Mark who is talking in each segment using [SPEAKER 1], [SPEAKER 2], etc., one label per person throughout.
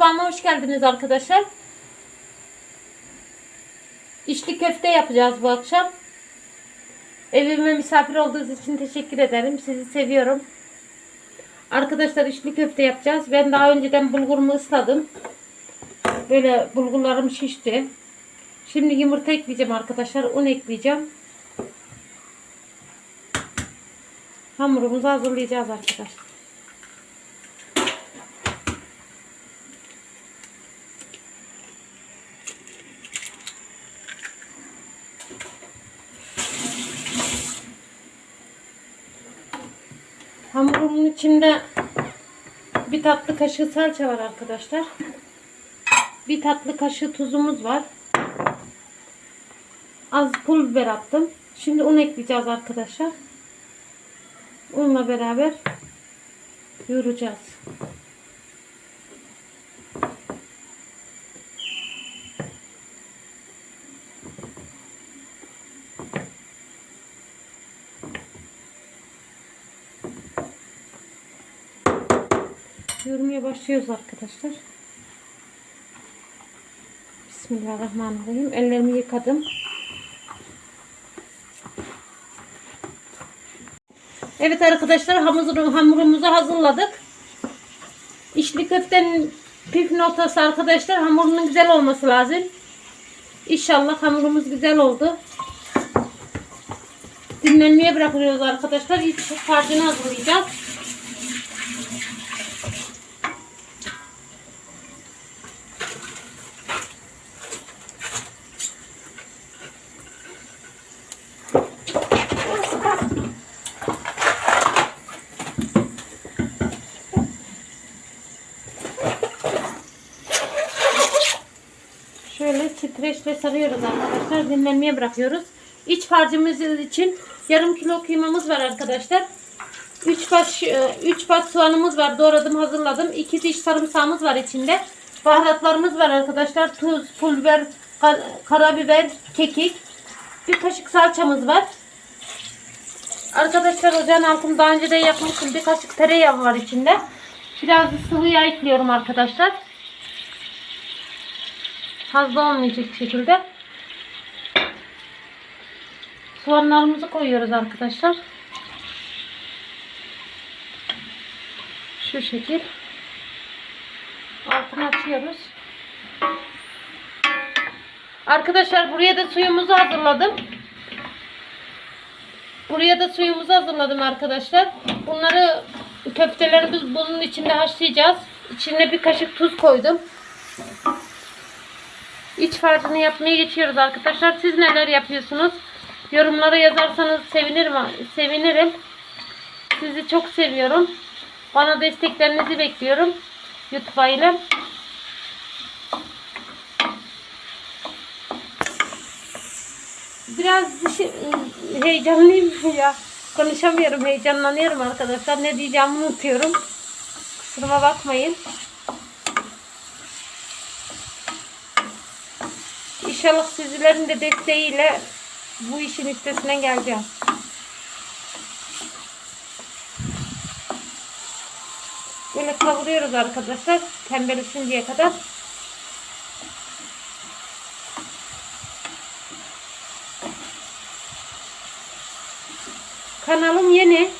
[SPEAKER 1] Mutfağıma hoş geldiniz arkadaşlar. İçli köfte yapacağız bu akşam. Evime misafir olduğunuz için teşekkür ederim. Sizi seviyorum. Arkadaşlar içli köfte yapacağız. Ben daha önceden bulgurumu ısladım. Böyle bulgurlarım şişti. Şimdi yumurta ekleyeceğim arkadaşlar. Un ekleyeceğim. Hamurumuzu hazırlayacağız arkadaşlar. İçinde bir tatlı kaşığı salça var arkadaşlar. Bir tatlı kaşığı tuzumuz var. Az pul biber attım. Şimdi un ekleyeceğiz arkadaşlar. Unla beraber yoğuracağız. Yoğurmaya başlıyoruz arkadaşlar. Bismillahirrahmanirrahim. Ellerimi yıkadım. Evet arkadaşlar hamurumuzu, hamurumuzu hazırladık. İçli köftenin püf noktası arkadaşlar hamurunun güzel olması lazım. İnşallah hamurumuz güzel oldu. Dinlenmeye bırakıyoruz arkadaşlar. İç harcını hazırlayacağız. Titreçle sarıyoruz arkadaşlar. Dinlenmeye bırakıyoruz. İç harcımız için yarım kilo kıymamız var arkadaşlar. 3 baş 3 baş soğanımız var. Doğradım, hazırladım. 2 diş sarımsağımız var içinde. Baharatlarımız var arkadaşlar. Tuz, pul biber, kar- karabiber, kekik. Bir kaşık salçamız var. Arkadaşlar ocağın altını daha önce de yakmıştım. Bir kaşık tereyağı var içinde. Biraz sıvı yağ ekliyorum arkadaşlar. Fazla olmayacak şekilde. Soğanlarımızı koyuyoruz arkadaşlar. Şu şekil. Altını açıyoruz. Arkadaşlar buraya da suyumuzu hazırladım. Buraya da suyumuzu hazırladım arkadaşlar. Bunları köftelerimiz bunun içinde haşlayacağız. İçine bir kaşık tuz koydum. İç harcını yapmaya geçiyoruz arkadaşlar. Siz neler yapıyorsunuz? Yorumlara yazarsanız sevinirim. Sevinirim. Sizi çok seviyorum. Bana desteklerinizi bekliyorum. YouTube ailem. Biraz heyecanlıyım ya. Konuşamıyorum, heyecanlanıyorum arkadaşlar. Ne diyeceğimi unutuyorum. Kusuruma bakmayın. İnşallah sizlerin de desteğiyle bu işin üstesinden geleceğim. Böyle kavuruyoruz arkadaşlar. Pembeleşinceye kadar. Kanalım yeni.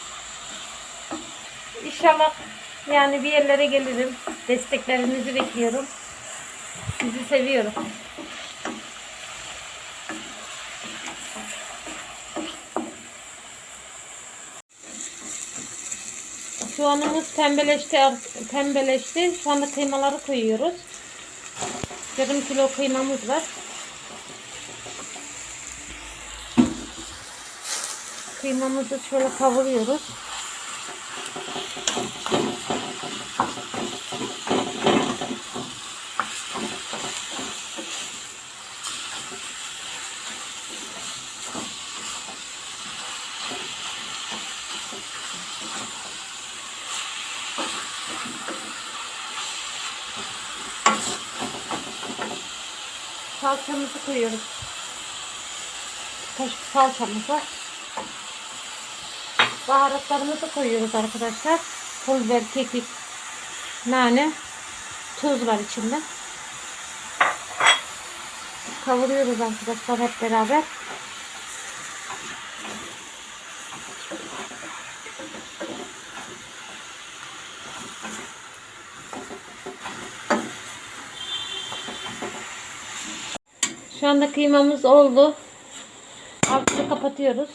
[SPEAKER 1] İnşallah yani bir yerlere gelirim. Desteklerinizi bekliyorum. Sizi seviyorum. Soğanımız pembeleşti, pembeleşti. Şu anda kıymaları koyuyoruz. Yarım kilo kıymamız var. Kıymamızı şöyle kavuruyoruz. Salçamızı koyuyoruz. Kaşık salçamızı. Baharatlarımızı koyuyoruz arkadaşlar. Pul biber, kekik, nane, Tuz var içinde. Kavuruyoruz arkadaşlar hep beraber. Şu anda kıymamız oldu. Altını kapatıyoruz.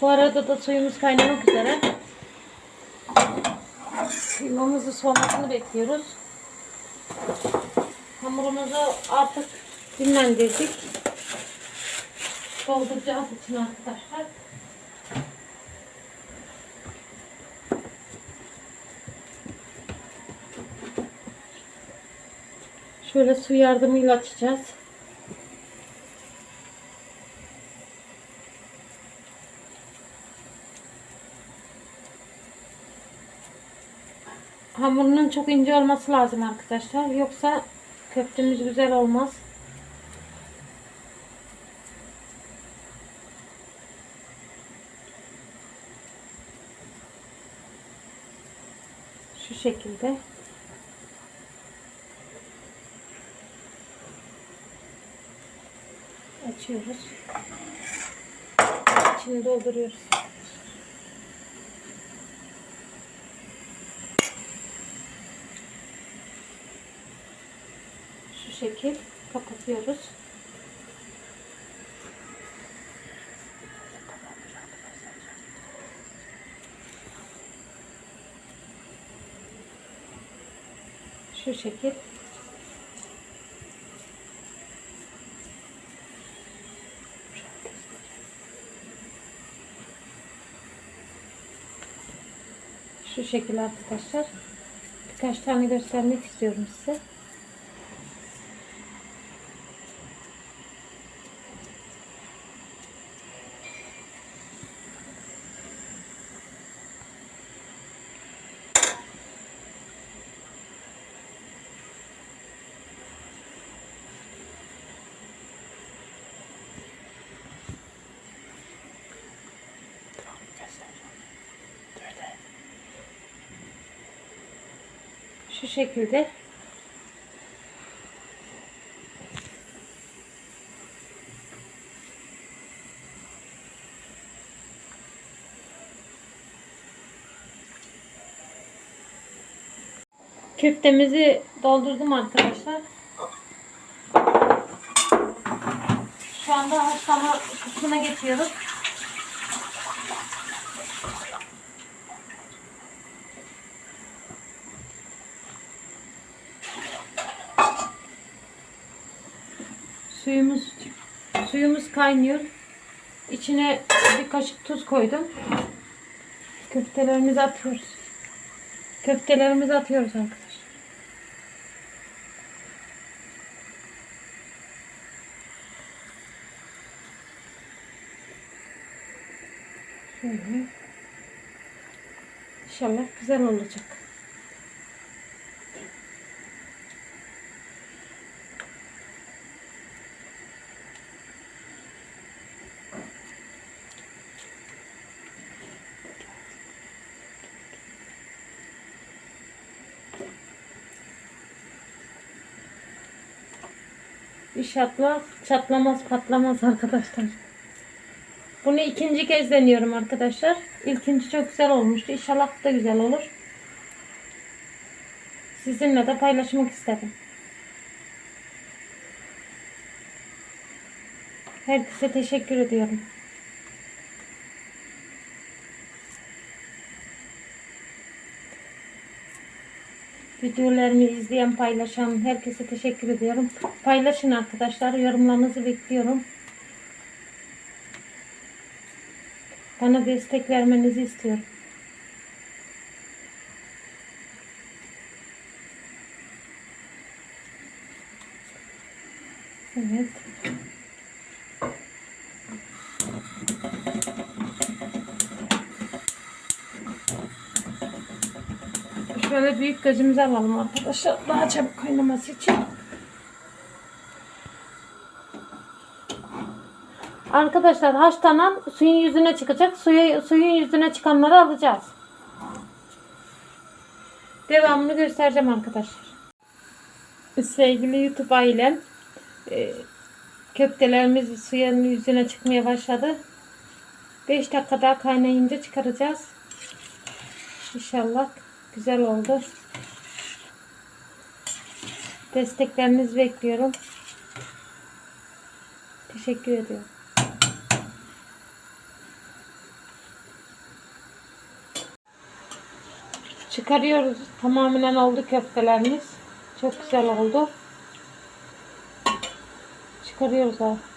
[SPEAKER 1] Bu arada da suyumuz kaynamak üzere. Kıymamızı soğumasını bekliyoruz. Hamurumuzu artık dinlendirdik. Dolduracağız için arkadaşlar. Şöyle su yardımıyla açacağız. Hamurunun çok ince olması lazım arkadaşlar. Yoksa köftemiz güzel olmaz. Şu şekilde. Açıyoruz. İçini dolduruyoruz. Şu şekil kapatıyoruz. Şu şekil. Şu şekil arkadaşlar. Birkaç tane göstermek istiyorum size. Şu şekilde. Köftemizi doldurdum arkadaşlar. Şu anda haşlama kısmına geçiyoruz. Suyumuz suyumuz kaynıyor. İçine bir kaşık tuz koydum. Köftelerimizi atıyoruz. Köftelerimizi atıyoruz arkadaşlar. Şöyle. İnşallah güzel olacak. İnşallah çatlamaz patlamaz arkadaşlar. Bunu ikinci kez deniyorum arkadaşlar. İlkinci çok güzel olmuştu. İnşallah da güzel olur. Sizinle de paylaşmak istedim. Herkese teşekkür ediyorum. Videolarımı izleyen, paylaşan herkese teşekkür ediyorum. Paylaşın arkadaşlar. Yorumlarınızı bekliyorum. Bana destek vermenizi istiyorum. Evet. Büyük gözümüze alalım arkadaşlar. Daha çabuk kaynaması için. Arkadaşlar haşlanan suyun yüzüne çıkacak. Suyu, suyun yüzüne çıkanları alacağız. Devamını göstereceğim arkadaşlar. Sevgili YouTube ailem e, köftelerimiz suyun yüzüne çıkmaya başladı. 5 dakika daha kaynayınca çıkaracağız. İnşallah güzel oldu. Desteklerinizi bekliyorum. Teşekkür ediyorum. Çıkarıyoruz. Tamamen oldu köftelerimiz. Çok güzel oldu. Çıkarıyoruz abi.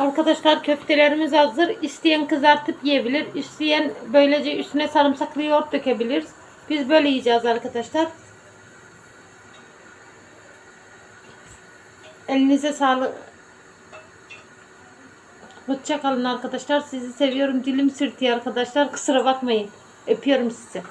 [SPEAKER 1] Arkadaşlar köftelerimiz hazır. İsteyen kızartıp yiyebilir. İsteyen böylece üstüne sarımsaklı yoğurt dökebilir. Biz böyle yiyeceğiz arkadaşlar. Elinize sağlık. Hoşça kalın arkadaşlar. Sizi seviyorum. Dilim sürtüyor arkadaşlar. Kusura bakmayın. Öpüyorum sizi.